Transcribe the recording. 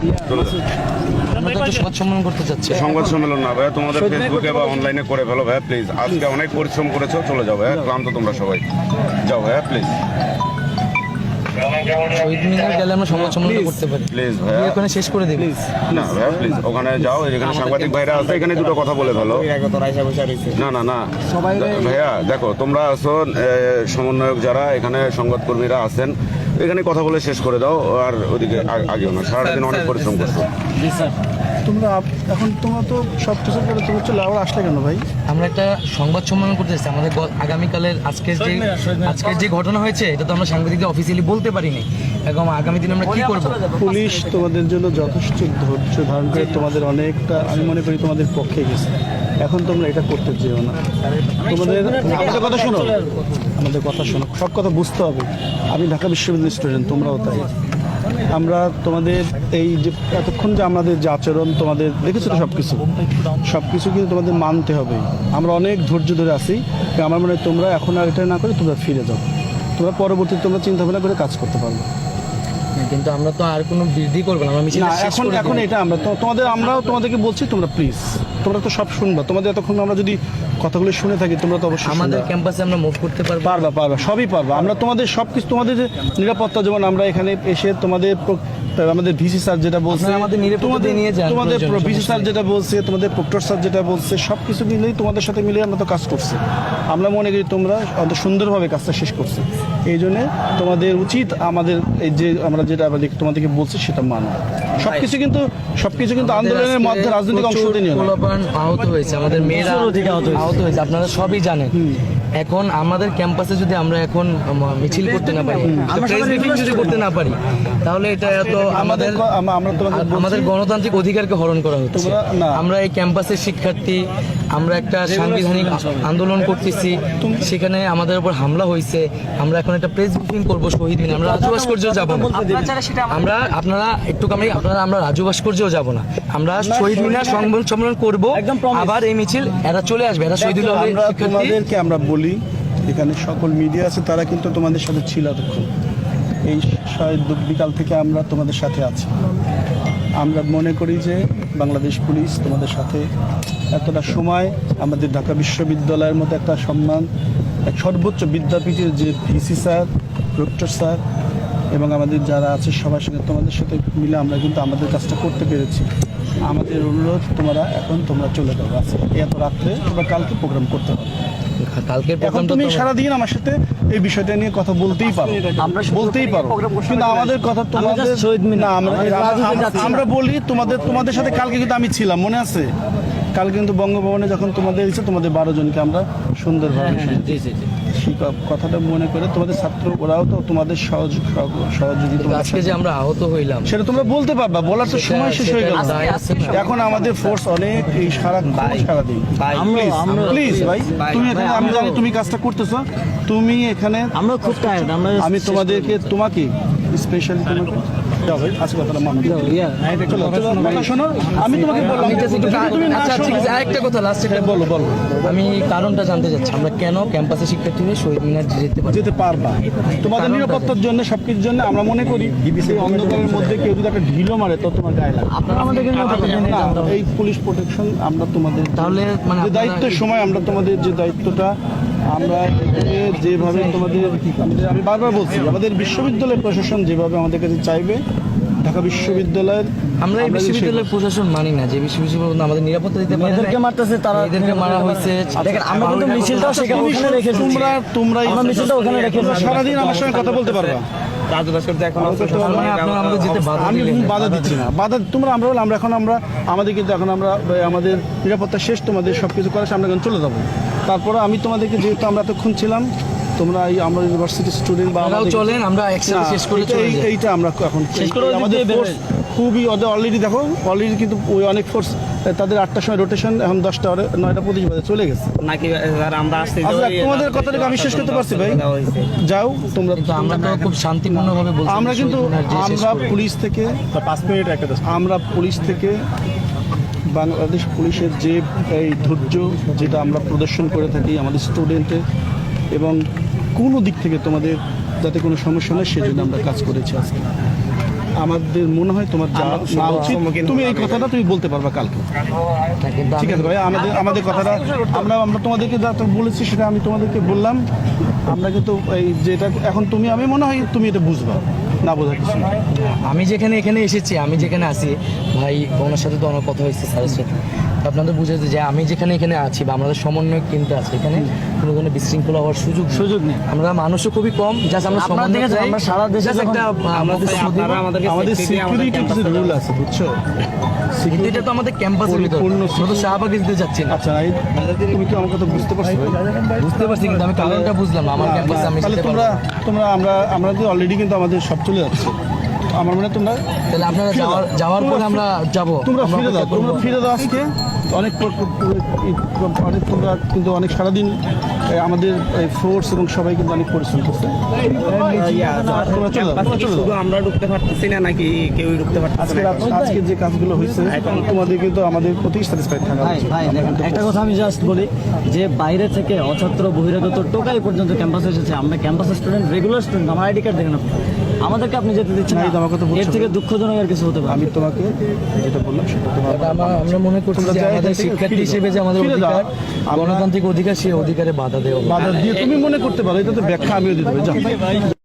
সংবাদ সম্মেলন করতে চাচ্ছি সংবাদ সম্মেলন না ভাইয়া তোমাদের ফেসবুকে বা অনলাইনে করে ফেলো ভাইয়া প্লিজ আজকে অনেক পরিশ্রম করেছ চলে যাও ভাইয়া ক্লান্ত তোমরা সবাই। যাও ভাইয়া প্লিজ শহীদ মিনার গেলে আমরা সংবাদ সম্মেলন করতে পারি। প্লিজ ওখানে শেষ করে না ভাইয়া প্লিজ ওখানে যাও এখানে সাংবাদিক ভাইরা আছে এখানে দুটো কথা বলে ফেলো। না না না। ভাইয়া দেখো তোমরা এ, সমন্বয়ক যারা এখানে সংবাদকর্মীরা আছেন। এখানে কথা বলে শেষ করে দাও আর ওদিকে আগেও না। সারাদিন অনেক পরিশ্রম করছ। তোমরা আপ- এখন তোমরা তো সব কিছু করে তুমি চলে আবার আসলে কেন ভাই? আমরা একটা সংবাদ সম্মেলন করতে চাচ্ছি আমাদের আগামীকালের আজকের যে আজকের যে ঘটনা হয়েছে এটা তো আমরা সাংবাদিকদের অফিসিয়ালি বলতে পারিনি। এবং আগামী দিনে আমরা কি করব? পুলিশ তোমাদের জন্য যথেষ্ট ধৈর্য ধারণ করে তোমাদের অনেকটা আমি মনে করি তোমাদের পক্ষে গেছে। এখন তোমরা এটা করতে চেও না। তোমাদের আমাদের কথা শোনো। আমাদের কথা শোনো। সব কথা বুঝতে হবে। আমি ঢাকা বিশ্ববিদ্যালয়ের স্টুডেন্ট তোমরাও তাই। আমরা তোমাদের এই যে এতক্ষণ যে আমাদের যে আচরণ তোমাদের দেখেছ তো সব কিছু সব কিছু কিন্তু তোমাদের মানতে হবে। আমরা অনেক ধৈর্য ধরে আছি। আমার মনে হয় তোমরা এখন আর এটা না করে তোমরা ফিরে যাও। তোমরা পরবর্তী তোমরা চিন্তা ভাবনা করে কাজ করতে পারবে। কিন্তু আমরা তো আর কোনো বৃদ্ধি করব না মিছিল এখন এখন এটা আমরা তোমাদের আমরাও তোমাদেরকে বলছি তোমরা প্লিজ তোমরা তো সব শুনবা। তোমাদের এতক্ষণ আমরা যদি কথাগুলো শুনে থাকি তোমরা তো অবশ্যই আমাদের ক্যাম্পাসে আমরা মুভ করতে পারব? পারবা পারবা সবই পারবা। আমরা তোমাদের সব কিছু তোমাদের যে নিরাপত্তা যেমন আমরা এখানে এসে তোমাদের আমাদের ভিসি স্যার যেটা বলছে আমাদের নিরাপত্তা তোমাদের নিয়ে যান, তোমাদের ভিসি স্যার যেটা বলছে তোমাদের প্রক্টর স্যার যেটা বলছে সব কিছু মিলেই তোমাদের সাথে মিলে আমরা তো কাজ করছি। আমরা মনে করি তোমরা অত সুন্দরভাবে কাজটা শেষ করছে। এই জন্য তোমাদের উচিত আমাদের এই যে আমরা যেটা তোমাদেরকে বলছি সেটা মানা। সব কিছু কিন্তু সব কিছু কিন্তু আন্দোলনের মধ্যে রাজনৈতিক অংশ নিয়ে আহত হয়েছে। আমাদের মেয়েরা আহত হয়েছে। আপনারা সবই জানেন। এখন আমাদের ক্যাম্পাসে যদি আমরা এখন মিছিল করতে না পারি প্রেস মিটিং যদি করতে না পারি তাহলে এটা তো আমাদের আমাদের আম- গণতান্ত্রিক অধিকারকে হরণ করা হচ্ছে। আমরা এই ক্যাম্পাসের শিক্ষার্থী আমরা একটা সাংবিধানিক আন্দোলন করতেছি। সেখানে আমাদের উপর হামলা হয়েছে। আমরা এখন একটা প্রেস ব্রিফিং করব শহীদ মিনার আমরা রাজু ভাস্কর্যেও যাব না। আমরা আপনারা একটু কামড়ি আপনারা আমরা রাজু ভাস্কর্যেও যাব না। আমরা শহীদ মিনার সংবাদ সম্মেলন করব। আবার এই মিছিল এরা চলে আসবে। এরা আমরা শিক্ষার্থী। আমরা বলি, এখানে সকল মিডিয়া আছে, তারা কিন্তু তোমাদের সাথে ছিল এতক্ষণ। এই বিকাল থেকে আমরা তোমাদের সাথে আছি। আমরা মনে করি যে বাংলাদেশ পুলিশ তোমাদের সাথে এতটা সময়, আমাদের ঢাকা বিশ্ববিদ্যালয়ের মতো একটা সম্মান, এক সর্বোচ্চ বিদ্যাপীঠের যে ভিসি স্যার, প্রক্টর স্যার, এবং আমাদের যারা আছে সবার সঙ্গে তোমাদের সাথে মিলে আমরা কিন্তু আমাদের কাজটা করতে পেরেছি। আমাদের অনুরোধ, তোমরা এখন তোমরা চলে আজকে এত রাত্রে তোমরা কালকে প্রোগ্রাম করতে হবে কালকের এখন তুমি সারা দিন আমার সাথে এই বিষয়টা নিয়ে কথা বলতেই পারো। আমরা বলতেই পারো। কিন্তু আমাদের কথা তোমাদের না আমরা বলি তোমাদের তোমাদের সাথে কালকে কিন্তু আমি ছিলাম মনে আছে? কালকে কিন্তু বঙ্গভবনে যখন তোমাদের ইচ্ছে তোমাদের বারো জনকে আমরা সুন্দরভাবে শুনেছি। সেই কথাটা মনে করে তোমাদের ছাত্র ওরাও তো তোমাদের সহজ সহযোগিতা আজকে যে আমরা আহত হইলাম সেটা তোমরা বলতে পারবা বলার তো সময় শেষ হয়ে গেল। এখন আমাদের ফোর্স অনেক এই সারা সারাদিন। প্লিজ ভাই তুমি এখানে আমি জানি তুমি কাজটা করতেছো তুমি এখানে আমরা খুব টায়ার্ড আমরা আমি তোমাদেরকে তোমাকে স্পেশালি তোমাকে? আজকে শোনো আমি তোমাকে বললাম আমি just একটু যদি তুমি না আচ্ছা ঠিক আছে আরেকটা কথা লাস্ট একটা বলো বলো। আমি কারণটা জানতে চাচ্ছি আমরা কেন ক্যাম্পাসে শিক্ষার্থী হয়ে শহীদ মিনার যেতে পারি যেতে পারবা। তোমাদের নিরাপত্তার জন্য সবকিছুর জন্য আমরা মনে করি এই অন্ধকারের মধ্যে কেউ যদি একটা ঢিলও মারে তো তোমার গায়ে লাগে আপনারা। না, এই পুলিশ প্রোটেকশন আমরা তোমাদের তাহলে মানে দায়িত্বের সময় আমরা তোমাদের যে দায়িত্বটা আমরা যেভাবে তোমাদের আমি বারবার বলছি আমাদের বিশ্ববিদ্যালয় প্রশাসন যেভাবে আমাদের কাছে চাইবে ঢাকা বিশ্ববিদ্যালয়ের আমরা এই বিশ্ববিদ্যালয়ের প্রশাসন মানি না যে বিশ্ববিদ্যালয় আমাদের নিরাপত্তা দিতে পারে এদেরকে মারতেছে তারা এদেরকে মারা হয়েছে দেখেন আমরা কিন্তু মিছিলটাও সেখানে ওখানে রেখে তোমরা তোমরা আমরা মিছিলটা ওখানে রেখে তোমরা সারাদিন আমার সঙ্গে কথা বলতে পারবা। মানে বাধা আমি দিলেন। বাধা দিচ্ছি না। বাধা তোমরা আমরা আমরা এখন আমরা আমাদের কিন্তু এখন আমরা আমাদের নিরাপত্তা শেষ তোমাদের সব কিছু করা শেষ, চলে যাব। তারপরে আমি তোমাদেরকে যেহেতু আমরা এতক্ষণ ছিলাম তোমরা এই আমরা ইউনিভার্সিটি স্টুডেন্ট বা আমাদের- চলেন আমরা একসাথে শেষ করে চলে যাই। এইটা আমরা এখন শেষ করে আমাদের ফোর্স খুবই ওদের অলরেডি দেখো অলরেডি কিন্তু ওই অনেক ফোর্স তাদের আটটার সময় রোটেশন এখন দশটা নয়টা পঁচিশ বাজে চলে গেছে। নাকি আমরা আসতে আচ্ছা তোমাদের কথাটাকে আমি শেষ করতে পারছি ভাই। যাও তোমরা আমরা তো খুব শান্তিপূর্ণভাবে বলছি আমরা কিন্তু শহীদ মিনার যে শেষ আমরা করে। পুলিশ আমরা পুলিশ থেকে বাংলাদেশ পুলিশের যে এই ধৈর্য যেটা আমরা প্রদর্শন করে থাকি আমাদের স্টুডেন্টে এবং কোনো দিক থেকে তোমাদের যাতে কোনো সমস্যা নয় সেজন্য আমরা কাজ করেছি আজকে। আমাদের মনে হয় তোমার যা না উচিত তুমি এই কথাটা তুমি বলতে পারবা কালকে। ঠিক আছে ভাই আমাদের আমাদের কথাটা আমরা আমরা তোমাদেরকে যা তো বলেছি সেটা আমি তোমাদেরকে বললাম। আমরা কিন্তু এই যেটা এখন তুমি আমি মনে হয় তুমি এটা বুঝবা না বোঝার কিছু না আমি যেখানে এখানে এসেছি আমি যেখানে আছি ভাই ওনার সাথে তো অনেক কথা হয়েছে স্যারের সাথে। তো আপনাদের বুঝেছে যে আমি যেখানে এখানে আছি বা আমাদের সমন্বয় কিন্তু আছে এখানে কোনো ধরনের বিশৃঙ্খলা হওয়ার সুযোগ সুযোগ নেই। আমরা মানুষও খুবই কম জাস্ট আমরা সমন্বয় আমরা সারা দেশে একটা আমাদের আমাদের সিকিউরিটি কিছু রুল আছে বুঝছ এটা তো আমাদের ক্যাম্পাসের ভিতর তো শাহবাগে দিতে যাচ্ছি না আচ্ছা তুমি কি আমার কথা বুঝতে পারছ বুঝতে পারছি কিন্তু আমি কারণটা বুঝলাম আমার ক্যাম্পাসে আমি তাহলে তোমরা তোমরা আমরা আমরা তো অলরেডি কিন্তু আমাদের সব চলে যাচ্ছে আমার মনে হয় তোমরা তাহলে আপনারা যাওয়ার যাওয়ার পরে আমরা যাব তোমরা ফিরে দাও তোমরা ফিরে দাও আজকে অনেক অনেক তোমরা কিন্তু অনেক সারাদিন আমাদের ফোর্স এবং সবাই কিন্তু অনেক পরিশ্রম করছে। আমরা ঢুকতে পারতেছি না নাকি কেউ ঢুকতে পারতেছে আজকে আজকে যে কাজগুলো হয়েছে তোমাদের কিন্তু আমাদের প্রতি স্যাটিসফাইড থাকা দেখেন একটা কথা আমি জাস্ট বলি যে বাইরে থেকে অছাত্র বহিরাগত টোকাই পর্যন্ত ক্যাম্পাসে এসেছে। আমরা ক্যাম্পাসের স্টুডেন্ট রেগুলার স্টুডেন্ট আমার আইডি কার্ড দেখেন আমাদেরকে আপনি যেতে দিচ্ছেন না, না। তো আমার কথা এর থেকে দুঃখজনক আর কিছু হতে পারে আমি তোমাকে যেটা বললাম সেটা তোমার আমরা মনে করছি যে আমাদের শিক্ষার্থী হিসেবে যে আমাদের। অধিকার আমরা- গণতান্ত্রিক অধিকার সেই অধিকারে বাধা বাধা দিয়ে তুমি মনে করতে পারো এটা তো ব্যাখ্যা আমিও দিতে পারি।